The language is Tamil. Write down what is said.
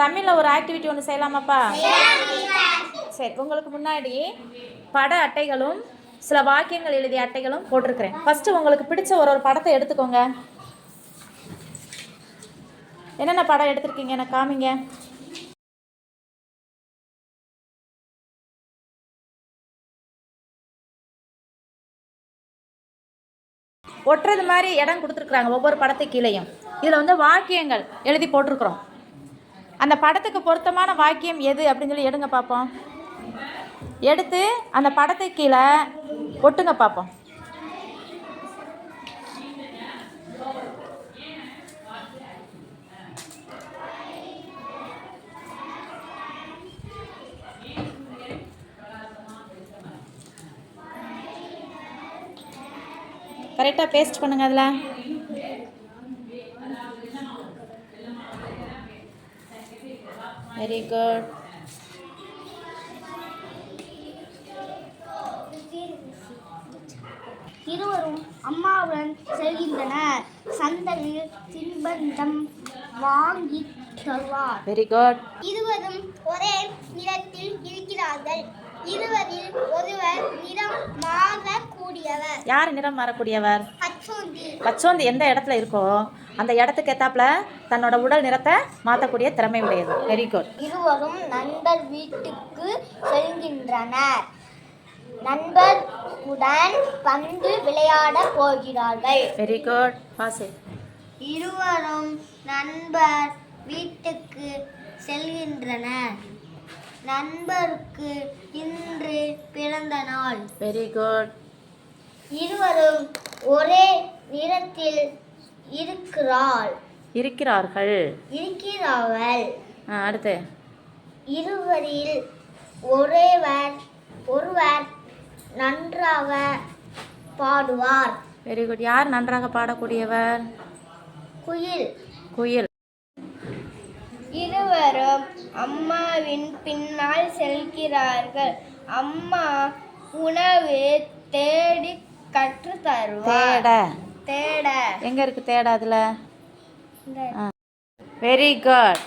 தமிழில் ஒரு ஆக்டிவிட்டி ஒன்று செய்யலாமாப்பா? சரி உங்களுக்கு முன்னாடி பட அட்டைகளும் சில வாக்கியங்கள் எழுதிய அட்டைகளும் போட்டிருக்கிறேன். ஃபஸ்ட்டு உங்களுக்கு பிடிச்ச ஒரு ஒரு படத்தை எடுத்துக்கோங்க. என்னென்ன படம் எடுத்திருக்கீங்க? எனக்கு காமிங்க. ஒட்டுறது மாதிரி இடம் கொடுத்துருக்குறாங்க ஒவ்வொரு படத்தை கீழேயும். இதில் வந்து வாக்கியங்கள் எழுதி போட்டிருக்கிறோம். அந்த படத்துக்கு பொருத்தமான வாக்கியம் எது அப்படின்னு சொல்லி எடுங்க பார்ப்போம் எடுத்து அந்த படத்துக்கு கீழே ஒட்டுங்க பார்ப்போம் கரெக்டாக பேஸ்ட் பண்ணுங்க அதில். வெரி குட் இருவரும் அம்மாவுடன் செல்கின்றனர். சந்தையில் தின்பண்டம் வாங்கி தருவார். வெரி குட் இருவரும் ஒரே நிறத்தில் இருக்கிறார்கள். இருவரில் ஒருவர் நிறம் மாறக்கூடியவர். யார் நிறம் மாறக்கூடியவர்? பச்சோந்தி. பச்சோந்தி எந்த இடத்துல இருக்கோ? அந்த இடத்துக்கு ஏத்தாப்புல தன்னோட உடல் நிறத்தை மாற்றக்கூடிய திறமை உடையது. வெரி குட் இருவரும் நண்பர் வீட்டுக்கு செல்கின்றனர். நண்பர் உடன் பந்து விளையாட போகிறார்கள். வெரி குட் பாசு இருவரும் நண்பர் வீட்டுக்கு செல்கின்றனர். நண்பருக்கு இன்று பிறந்த நாள். வெரி குட் இருவரும் ஒரே நிறத்தில் இருக்கிறாள். இருக்கிறார்கள். ஆ, அடுத்து. இருவரில் ஒரேவர் ஒருவர் நன்றாக பாடுவார். வெரி குட் யார் நன்றாக பாடக்கூடியவர்? குயில். குயில். இருவரும் அம்மாவின் பின்னால் செல்கிறார்கள். அம்மா உணவு தேடி கற்று தருவார். தேட. தேட எங்க இருக்கு தேட அதுல? Very good